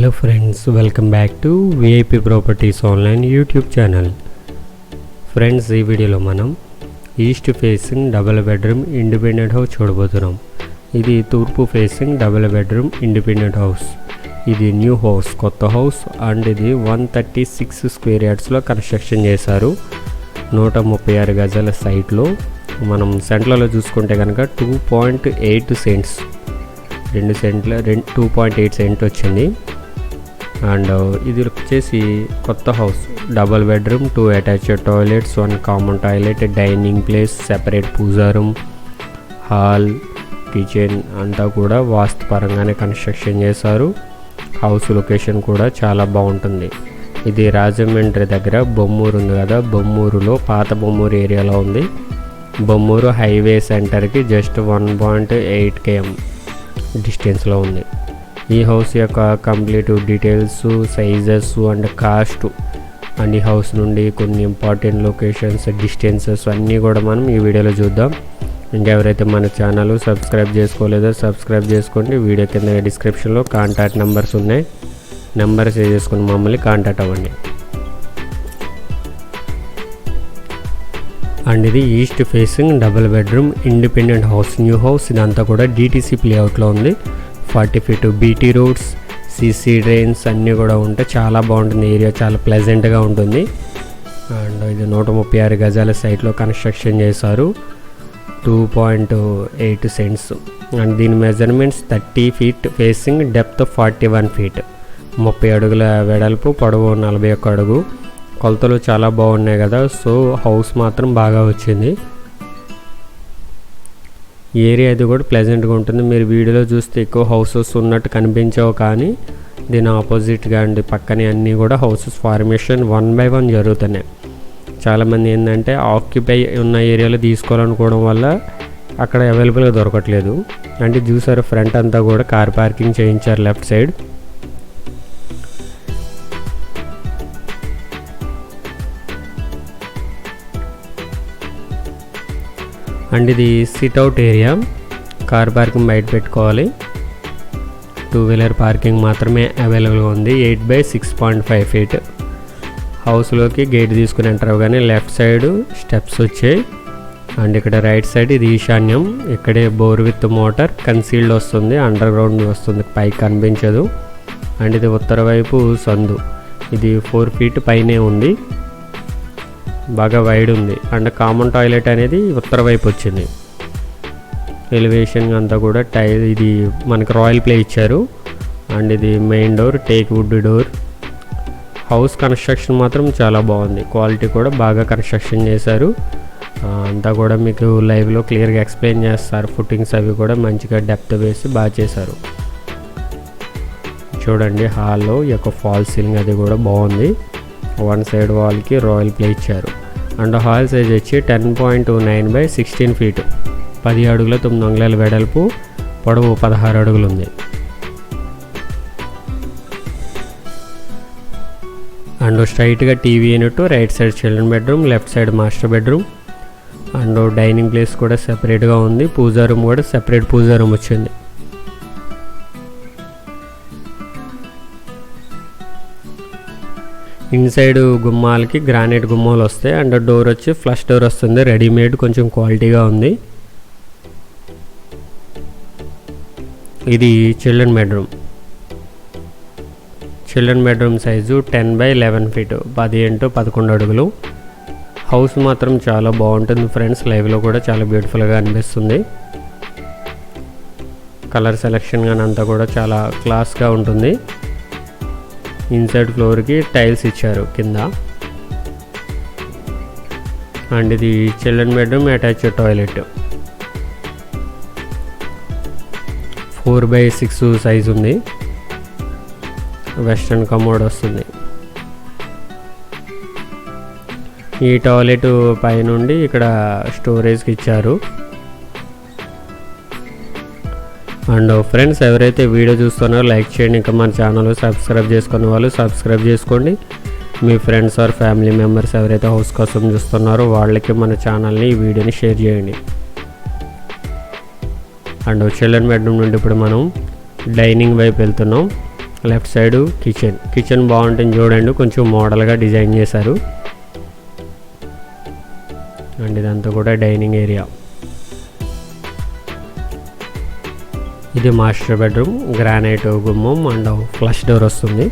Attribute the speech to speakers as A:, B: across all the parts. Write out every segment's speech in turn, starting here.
A: Hello friends welcome back to VIP properties online YouTube channel friends ఈ వీడియోలో మనం east facing double bedroom independent house చూడబోతున్నాం. ఇది తూర్పు facing double bedroom independent house ఇది new house కొత్త హౌస్ అండ్ ఇది వన్ థర్టీ సిక్స్ స్క్వేర్ యార్డ్స్లో కన్స్ట్రక్షన్ చేశారు. నూట ముప్పై ఆరు గజాల సైట్లో మనం సెంట్లలో చూసుకుంటే కనుక టూ పాయింట్ ఎయిట్ సెంట్స్ రెండు సెంట్ల రెండు టూ పాయింట్ ఎయిట్ సెంట్ వచ్చింది. అండ్ ఇది వచ్చేసి కొత్త house. Double bedroom two attached toilets one common toilet dining place separate puja room hall kitchen అంతా కూడా వాస్తు పరంగానే కన్స్ట్రక్షన్ చేశారు. హౌస్ లొకేషన్ కూడా చాలా బాగుంటుంది. ఇది రాజమండ్రి దగ్గర బొమ్మూరు ఉంది కదా బొమ్మూరులో పాత బొమ్మూరు ఏరియాలో ఉంది. బొమ్మూరు హైవే సెంటర్కి just one point eight KM డిస్టెన్స్లో ఉంది. ఈ హౌస్ యొక్క complete details sizes and cost and ఈ హౌస్ నుండి కొన్ని ఇంపార్టెంట్ లొకేషన్స్ డిస్టెన్సెస్ అన్నీ కూడా మనం ఈ వీడియోలో చూద్దాం. ఇంకెవరైతే మన ఛానల్ సబ్స్క్రైబ్ చేసుకోలేదో సబ్స్క్రైబ్ చేసుకోండి. వీడియో కింద డిస్క్రిప్షన్లో కాంటాక్ట్ నెంబర్స్ ఉన్నాయి. నెంబర్ సేవ్ చేసుకుని మమ్మల్ని కాంటాక్ట్ అవ్వండి. అండ్ ఇది east facing double bedroom independent house new house ఇదంతా కూడా డీటీసీ ప్లేఅవుట్లో ఉంది. Forty feet BT roads CC drains అన్నీ కూడా ఉంటే చాలా బాగుంటుంది. ఏరియా చాలా ప్లెజెంట్గా ఉంటుంది. అండ్ ఇది నూట ముప్పై ఆరు గజాల సైట్లో కన్స్ట్రక్షన్ చేశారు. Two point eight cents and దీని measurements thirty feet facing depth forty one feet ముప్పై అడుగుల వెడల్పు పొడవు నలభై ఒక్క అడుగు. కొలతలు చాలా బాగున్నాయి కదా. సో హౌస్ మాత్రం బాగా వచ్చింది. ఏరియా అది కూడా ప్లెజెంట్గా ఉంటుంది. మీరు వీడియోలో చూస్తే ఎక్కువ హౌసెస్ ఉన్నట్టు కనిపించవు కానీ దీని ఆపోజిట్గా అండి. పక్కనే అన్నీ కూడా houses formation one by one జరుగుతున్నాయి. చాలామంది ఏంటంటే ఆక్యుపై ఉన్న ఏరియాలో తీసుకోవాలనుకోవడం వల్ల అక్కడ అవైలబుల్గా దొరకట్లేదు. అంటే చూసారు ఫ్రంట్ అంతా కూడా కార్ పార్కింగ్ చేయించారు లెఫ్ట్ సైడ్ అండ్ ఇది sit out area car parking బయట పెట్టుకోవాలి. టూ వీలర్ పార్కింగ్ మాత్రమే అవైలబుల్గా ఉంది. Eight by six point five feet హౌస్లోకి గేట్ తీసుకుని ఎంటర్ కానీ లెఫ్ట్ సైడ్ స్టెప్స్ వచ్చాయి. అండ్ ఇక్కడ రైట్ సైడ్ ఇది ఈశాన్యం. ఇక్కడే బోర్ విత్ మోటార్ కన్సీల్డ్ వస్తుంది. అండర్ గ్రౌండ్ వస్తుంది. పైకి కనిపించదు. అండ్ ఇది ఉత్తర వైపు సందు. ఇది ఫోర్ ఫీట్ పైనే ఉంది. బాగా వైడ్ ఉంది. అండ్ కామన్ టాయిలెట్ అనేది ఉత్తర వైపు వచ్చింది. ఎలివేషన్ అంతా కూడా టై ఇది మనకి రాయల్ ప్లే ఇచ్చారు. అండ్ ఇది main door teak wood door house construction మాత్రం చాలా బాగుంది. క్వాలిటీ కూడా బాగా కన్స్ట్రక్షన్ చేశారు. అంతా కూడా మీకు లైవ్లో క్లియర్గా ఎక్స్ప్లెయిన్ చేస్తారు. ఫుట్టింగ్స్ అవి కూడా మంచిగా డెప్త్ వేసి బాగా చేశారు. చూడండి హాల్లో ఈ యొక్క ఫాల్ సీలింగ్ అది కూడా బాగుంది. వన్ సైడ్ వాల్కి రాయల్ ప్లే ఇచ్చారు. అండ్ హాల్ సైజ్ వచ్చి ten point two nine by sixteen feet. పది అడుగుల తొమ్మిది అంగుళాల వెడల్పు. పొడవు పదహారు అడుగులు ఉంది. అండ్ స్ట్రైట్గా TV unit right side children bedroom left side master bedroom. And dining place కూడా సెపరేట్గా ఉంది. పూజా రూమ్ కూడా సెపరేట్ పూజా రూమ్ వచ్చింది. ఇన్సైడ్ గుమ్మాలకి గ్రానైట్ గుమ్మాలు వస్తాయి. అండ్ డోర్ వచ్చి ఫ్లష్ డోర్ వస్తుంది. రెడీమేడ్ కొంచెం క్వాలిటీగా ఉంది. ఇది children bedroom children bedroom size ten by eleven feet పది ఇంటూ పదకొండు అడుగులు. హౌస్ మాత్రం చాలా బాగుంటుంది ఫ్రెండ్స్ లైవ్లో కూడా చాలా బ్యూటిఫుల్గా అనిపిస్తుంది. కలర్ సెలెక్షన్ కానీ అంతా కూడా చాలా క్లాస్గా ఉంటుంది. ఇన్సైడ్ ఫ్లోర్కి టైల్స్ ఇచ్చారు కింద. అండ్ ఇది children bedroom attach toilet. Four by six size ఉంది. వెస్ట్రన్ కమోడ్ వస్తుంది. ఈ టాయిలెట్ పైనుండి ఇక్కడ స్టోరేజ్కి ఇచ్చారు. అండ్ ఫ్రెండ్స్ ఎవరైతే వీడియో చూస్తున్నారో లైక్ చేయండి. ఇంకా మన ఛానల్ సబ్స్క్రైబ్ చేసుకున్న వాళ్ళు సబ్స్క్రైబ్ చేసుకోండి. మీ ఫ్రెండ్స్ ఆర్ ఫ్యామిలీ మెంబర్స్ ఎవరైతే హౌస్ కోసం చూస్తున్నారో వాళ్ళకి మన ఛానల్ని ఈ వీడియోని షేర్ చేయండి. అండ్ చిల్డ్రన్ బెడ్రూమ్ నుండి ఇప్పుడు మనం డైనింగ్ వైపు వెళ్తున్నాం. Left side kitchen. కిచెన్ బాగుంటుంది చూడండి. కొంచెం మోడల్గా డిజైన్ చేశారు. అండ్ ఇదంతా కూడా డైనింగ్ ఏరియా. ఇది మాస్టర్ బెడ్రూమ్ గ్రానైట్ గుమ్మం అండ్ ఫ్లష్ డోర్ వస్తుంది.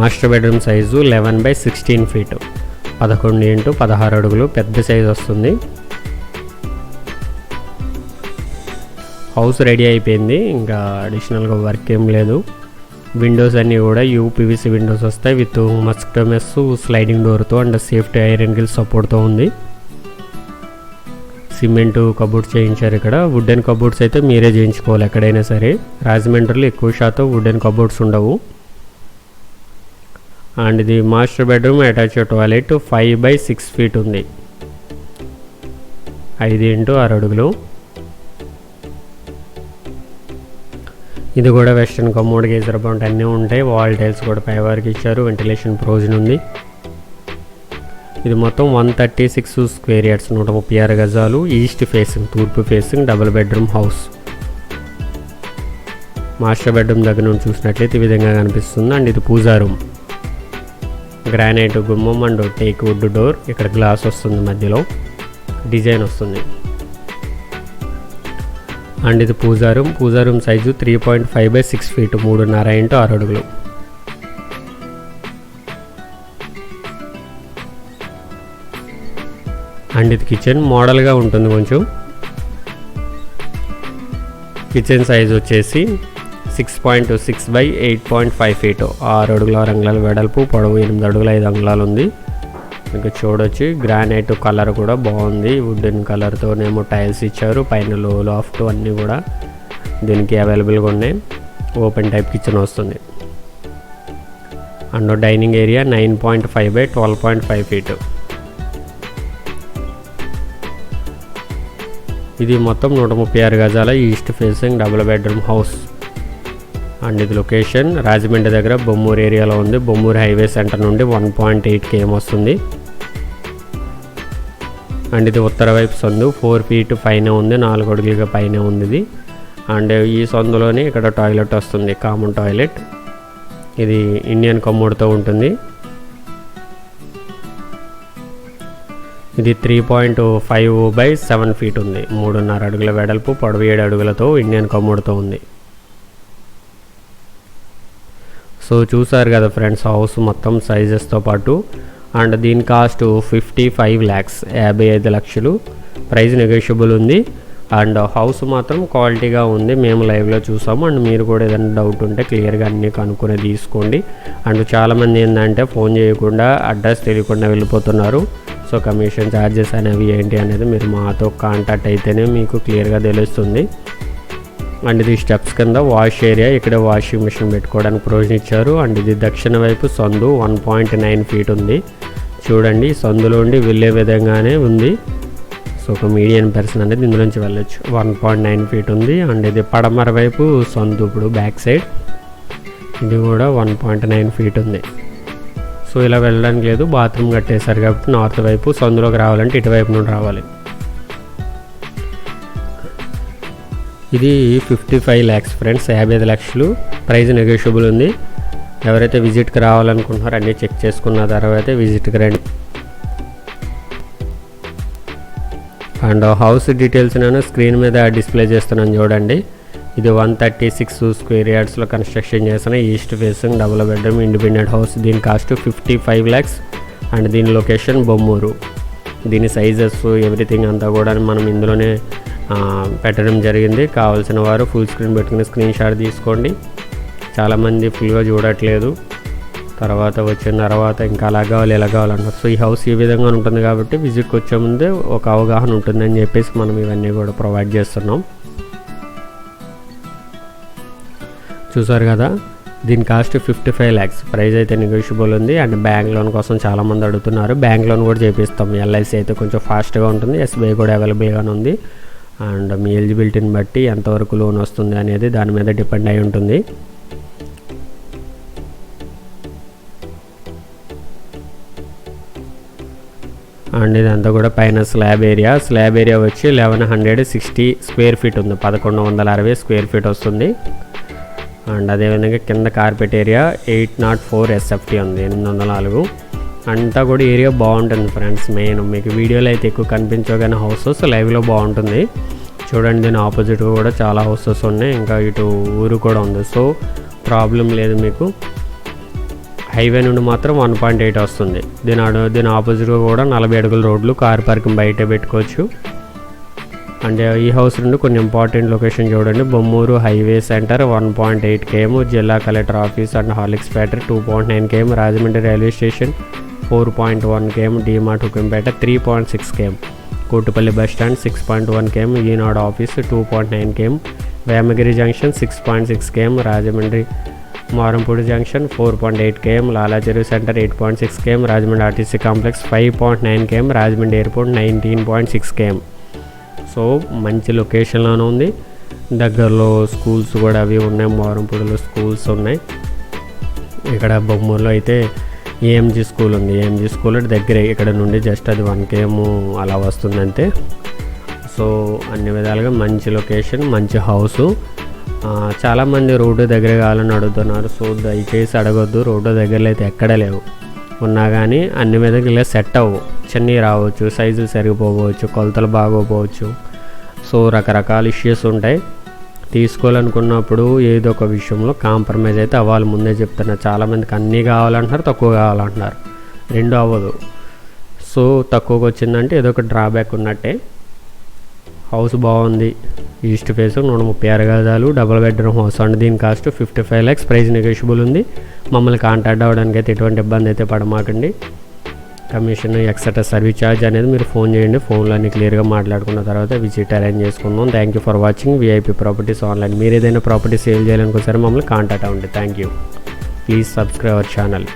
A: Master bedroom size eleven by sixteen feet. పదకొండు ఇంటూ పదహారు అడుగులు పెద్ద సైజు వస్తుంది. హౌస్ రెడీ అయిపోయింది ఇంకా అడిషనల్గా వర్క్ ఏం లేదు. విండోస్ అన్నీ కూడా యూపీవీసీ విండోస్ వస్తాయి విత్ మస్క్టోమెస్ స్లైడింగ్ డోర్తో అండ్ సేఫ్టీ ఐరన్ గిల్ సపోర్ట్తో ఉంది. సిమెంట్ కబోర్డ్స్ చేయించారు ఇక్కడ. వుడెన్ కబోర్డ్స్ అయితే మీరే చేయించుకోవాలి ఎక్కడైనా సరే. రాజమండ్రిలో ఎక్కువ శాతం వుడెన్ కబోర్డ్స్ ఉండవు. అండ్ ఇది master bedroom attach toilet five by six feet ఉంది. ఐదు ఇంటూ ఆరు అడుగులు. ఇది కూడా వెస్ట్రన్ కమోడ్ గేజర్ బౌంట్ అన్నీ ఉంటాయి. వాల్ టైల్స్ కూడా పై వారికి ఇచ్చారు. వెంటిలేషన్ ప్రోజన్ ఉంది. ఇది మొత్తం one thirty six square yards నూట ముప్పై ఆరు గజాలు ఈస్ట్ ఫేసింగ్ తూర్పు facing double bedroom house master bedroom దగ్గర నుండి చూసినట్లయితే ఈ విధంగా కనిపిస్తుంది. అండ్ ఇది పూజా రూమ్ గ్రానైట్ గుమ్మం అండ్ టేక్ వుడ్ డోర్ ఇక్కడ గ్లాస్ వస్తుంది మధ్యలో. డిజైన్ వస్తుంది. అండ్ ఇది puja room puja room size three point five by six feet మూడున్నర ఇంటూ ఆరు అడుగులు. అండ్ ఇది కిచెన్ మోడల్గా ఉంటుంది కొంచెం. కిచెన్ సైజ్ వచ్చేసి six point six by eight point five feet ఆరు అడుగుల రంగుల వెడల్పు పొడవు ఎనిమిది అడుగుల ఐదు అంగుళాలు ఉంది. ఇంకా చూడొచ్చు గ్రానైట్ కలర్ కూడా బాగుంది. వుడెన్ కలర్తోనేమో టైల్స్ ఇచ్చారు. పైన లో లాఫ్ట్ అన్నీ కూడా దీనికి అవైలబుల్గా ఉన్నాయి. ఓపెన్ టైప్ కిచెన్ వస్తుంది. And dining area nine point five by twelve point five feet. ఇది మొత్తం నూట ముప్పై ఆరు గజాల east facing double bedroom house. And ఇది లొకేషన్ రాజమండ్రి దగ్గర బొమ్మూరు ఏరియాలో ఉంది. బొమ్మూరు హైవే సెంటర్ నుండి వన్ పాయింట్ ఎయిట్ కేఎం వస్తుంది. అండ్ ఇది ఉత్తర వైపు సందు ఫోర్ ఫీట్ పైన ఉంది నాలుగు అడుగులుగా పైన ఉంది ఇది. అండ్ ఈ సందులోనే ఇక్కడ టాయిలెట్ వస్తుంది కామన్ టాయిలెట్. ఇది ఇండియన్ కమ్మోడ్తో ఉంటుంది. ఇది three point five by seven feet ఉంది. మూడున్నర అడుగుల వెడల్పు పొడవు ఏడు అడుగులతో ఇండియన్ కమ్ముడుతో ఉంది. సో చూసారు కదా ఫ్రెండ్స్ హౌస్ మొత్తం సైజెస్తో పాటు అండ్ దీని కాస్ట్ ఫిఫ్టీ ఫైవ్ ల్యాక్స్ యాభై ఐదు లక్షలు. ప్రైస్ నెగోషియబుల్ ఉంది. అండ్ హౌస్ మాత్రం క్వాలిటీగా ఉంది. మేము లైవ్లో చూసాము. అండ్ మీరు కూడా ఏదైనా డౌట్ ఉంటే క్లియర్గా అన్నీ కనుక్కొని తీసుకోండి. అండ్ చాలామంది ఏంటంటే ఫోన్ చేయకుండా అడ్రస్ తెలియకుండా వెళ్ళిపోతున్నారు. సో కమిషన్ ఛార్జెస్ అనేవి ఏంటి అనేది మీరు మాతో కాంటాక్ట్ అయితేనే మీకు క్లియర్గా తెలుస్తుంది. అండ్ ఇది స్టెప్స్ కింద వాష్ ఏరియా ఇక్కడ వాషింగ్ మిషన్ పెట్టుకోవడానికి ప్రొవిజన్ ఇచ్చారు. అండ్ ఇది దక్షిణ వైపు సందు వన్ పాయింట్ నైన్ ఫీట్ ఉంది. చూడండి సందులోండి వెళ్ళే విధంగానే ఉంది. సో ఒక మీడియం పర్సన్ అనేది ఇందులోంచి వెళ్ళొచ్చు. వన్ పాయింట్ నైన్ ఫీట్ ఉంది. అండ్ ఇది పడమర వైపు సందు ఇప్పుడు బ్యాక్ సైడ్ ఇది కూడా వన్ పాయింట్ నైన్ ఫీట్ ఉంది. సో ఇలా వెళ్ళడానికి లేదు. బాత్రూమ్ కట్టేశారు కాబట్టి నార్త్ వైపు సందులోకి రావాలంటే ఇటువైపు నుండి రావాలి. ఇది ఫిఫ్టీ ఫైవ్ ల్యాక్స్ ఫ్రెండ్స్ యాభై ఐదు లక్షలు. ప్రైస్ నెగోషియబుల్ ఉంది. ఎవరైతే విజిట్కి రావాలనుకుంటున్నారో అన్నీ చెక్ చేసుకున్న తర్వాత విజిట్కి రండి. అండ్ హౌస్ డీటెయిల్స్ నేను స్క్రీన్ మీద డిస్ప్లే చేస్తున్నాను చూడండి. ఇది వన్ థర్టీ సిక్స్ స్క్వేర్ యార్డ్స్లో కన్స్ట్రక్షన్ చేసిన east facing double bedroom independent house. దీని cost fifty five lakhs and దీని లొకేషన్ బొమ్మూరు. దీని సైజెస్ ఎవ్రీథింగ్ అంతా కూడా మనం ఇందులోనే పెట్టడం జరిగింది. కావాల్సిన వారు ఫుల్ స్క్రీన్ పెట్టుకుని స్క్రీన్ షాట్ తీసుకోండి. చాలామంది ఫుల్గా చూడట్లేదు. తర్వాత వచ్చిన తర్వాత ఇంకా అలా కావాలి ఎలా కావాలన్నారు. సో ఈ హౌస్ ఈ విధంగా ఉంటుంది కాబట్టి విజిట్కి వచ్చే ముందే ఒక అవగాహన ఉంటుందని చెప్పేసి మనం ఇవన్నీ కూడా ప్రొవైడ్ చేస్తున్నాం. చూసారు కదా? దీని cost fifty five lakhs. Price అయితే నెగోషియబుల్ ఉంది. అండ్ బ్యాంక్ లోన్ కోసం చాలామంది అడుగుతున్నారు. బ్యాంక్ లోన్ కూడా చేపిస్తాం. ఎల్ఐసి అయితే కొంచెం ఫాస్ట్గా ఉంటుంది. ఎస్బీఐ కూడా అవైలబుల్గానే ఉంది. అండ్ మీ ఎలిజిబిలిటీని బట్టి ఎంతవరకు లోన్ వస్తుంది అనేది దాని మీద డిపెండ్ అయి ఉంటుంది. అండ్ ఇదంతా కూడా పైన స్లాబ్ ఏరియా. స్లాబ్ ఏరియా వచ్చి eleven hundred sixty square feet ఉంది. పదకొండు వందల అరవై స్క్వేర్ ఫీట్ వస్తుంది. అండ్ అదేవిధంగా కింద carpet area eight nought four SFT ఉంది ఎనిమిది వందల నాలుగు. అంతా కూడా ఏరియా బాగుంటుంది ఫ్రెండ్స్ మెయిన్. మీకు వీడియోలో అయితే ఎక్కువ కనిపించవు కానీ హౌసెస్ లైవ్లో బాగుంటుంది. చూడండి దీని ఆపోజిట్ కూడా చాలా హౌసెస్ ఉన్నాయి ఇంకా ఇటు ఊరు కూడా ఉంది. సో ప్రాబ్లం లేదు మీకు. హైవే నుండి మాత్రం వన్ పాయింట్ ఎయిట్ వస్తుంది. దీని దీని ఆపోజిట్గా కూడా నలభై అడుగుల రోడ్లు కార్ పార్కింగ్ బయట పెట్టుకోవచ్చు. అండ్ ఈ హౌస్ నుండి కొన్ని ఇంపార్టెంట్ లొకేషన్ చూడండి. Bommuru highway centre one point eight KM జిల్లా collector office and హాలిక్స్ factory two point nine KM Rajahmundry railway station four point one KM DMart Hukumpeta three point six KM Kotipalli bus stand six point one KM Eenadu office two point nine KM Vemagiri junction six point six KM Rajahmundry Marampudi junction four point eight KM Lalacheruvu centre eight point six KM Rajahmundry RTC complex five point nine KM Rajahmundry airport nineteen point six KM. So మంచి లొకేషన్లోనే ఉంది. దగ్గరలో schools కూడా అవి ఉన్నాయి. మారంపూడిలో schools ఉన్నాయి. ఇక్కడ బొమ్మూరులో అయితే ఏఎంజీ స్కూల్ ఉంది. ఏఎంజీ స్కూల్ దగ్గరే. ఇక్కడ నుండి జస్ట్ అది వన్ కేఎం అలా వస్తుందంతే సో అన్ని విధాలుగా మంచి లొకేషన్ మంచి హౌసు. చాలామంది రోడ్డు దగ్గర కావాలని అడుగుతున్నారు. సో దయచేసి అడగొద్దు. రోడ్డు దగ్గరలో అయితే ఎక్కడ లేవు. ఉన్నా కానీ అన్ని మీదకి ఇలా సెట్ అవ్వు. చిన్నవి రావచ్చు సైజులు సరిగిపోవచ్చు కొలతలు బాగోపోవచ్చు. సో రకరకాల ఇష్యూస్ ఉంటాయి. తీసుకోవాలనుకున్నప్పుడు ఏదో ఒక విషయంలో కాంప్రమైజ్ అయితే అవ్వాలి. ముందే చెప్తున్నా చాలామందికి అన్నీ కావాలంటున్నారు తక్కువ కావాలంటున్నారు. రెండు అవ్వదు. సో తక్కువకి వచ్చిందంటే ఏదో ఒక డ్రాబ్యాక్ ఉన్నట్టే. హౌస్ బాగుంది. ఈస్ట్ ఫేస్ నూట ముప్పై ఆరు గదాలు డబుల్ బెడ్రూమ్ హౌస్ అండ్ దీని cost fifty five lakhs. Price negotiable ఉంది. మమ్మల్ని కాంటాక్ట్ అవ్వడానికి అయితే ఎటువంటి ఇబ్బంది అయితే పడమాకండి. కమిషన్ ఎక్సెట్రా సర్వీస్ ఛార్జ్ అనేది మీరు ఫోన్ చేయండి. ఫోన్లో అన్ని క్లియర్గా మాట్లాడుకున్న తర్వాత విజిట్ అరేంజ్ చేసుకుందాం. Thank you for watching VIP properties online మీరు ఏదైనా ప్రాపర్టీ సేల్ చేయాలనుకోసారి మమ్మల్ని కాంటాక్ట్ అవ్వండి. Thank you please subscribe our channel